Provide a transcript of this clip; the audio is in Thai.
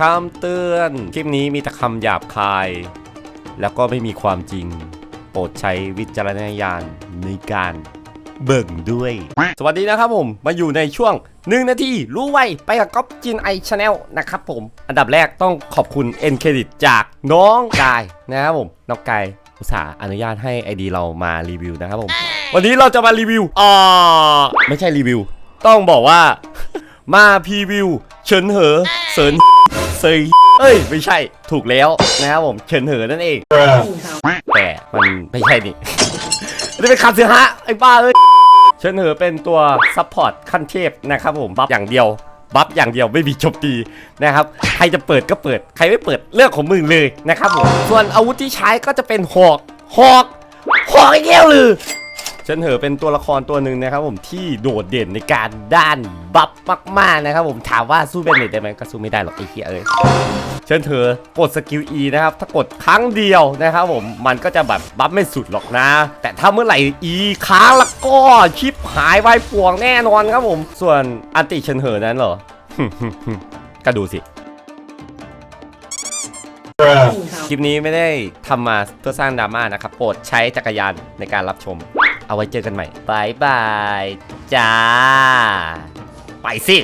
คำเตือน คลิปนี้มีแต่คำหยาบคาย แล้วก็ไม่มีความจริง โปรดใช้วิจารณญาณในการเบิ่งด้วย สวัสดีนะครับผม มาอยู่ในช่วง 1 นาทีรู้ไว ไปกับก๊อปจินไอชาแนลนะครับผม อันดับแรกต้องขอบคุณเอ็นเครดิตจากน้องกายนะครับผม น้องกายอุตส่าห์อนุญาตให้ ID เรามารีวิวนะครับผม วันนี้เราจะมารีวิวอ่าไม่ใช่รีวิว ต้องบอกว่า มาพรีวิว เฉินเหอเซิน เซยเอ้ย ไม่ใช่ถูกแล้วนะครับผมเฉินเหอนั่นเอง แต่มันไม่ใช่นี่ นี่เป็นคำเสียฮะไอ้บ้าเอ้ยเฉินเหอเป็นตัวซัพพอร์ตขั้นเทพนะครับผมบัฟอย่างเดียวบัฟอย่างเดียวไม่มีโจมตีนะครับใครจะเปิดก็เปิด ใครไม่เปิดเรื่องของมึงเลยนะครับผมส่วนอาวุธที่ใช้ก็จะเป็นหอกหอกหอกไอ้แก้วเลยเฉินเหอเป็นตัวละครตัวหนึ่งนะครับผมที่โดดเด่นในการด้าน บัฟมากๆนะครับผมถามว่าสู้เบนเนตได้ไหมก็สู้ไม่ได้หรอกไอ้เหี้ยเอ้ยเฉินเหอกดสกิล E นะครับ ถ้ากดครั้งเดียวนะครับผม มันก็จะแบบบัฟไม่สุดหรอกนะ แต่ถ้าเมื่อไหร่ E ค้างแล้วก็ชิปหายไวป่วงแน่นอนครับผม ส่วนอันติเฉินเหอนั้นเหรอ ก็ดูสิ คลิปนี้ไม่ได้ทำมาเพื่อสร้างดราม่านะครับ โปรดใช้จักรยานในการรับชม เอาไว้เจอกันใหม่บายบายจ้า ไปสิ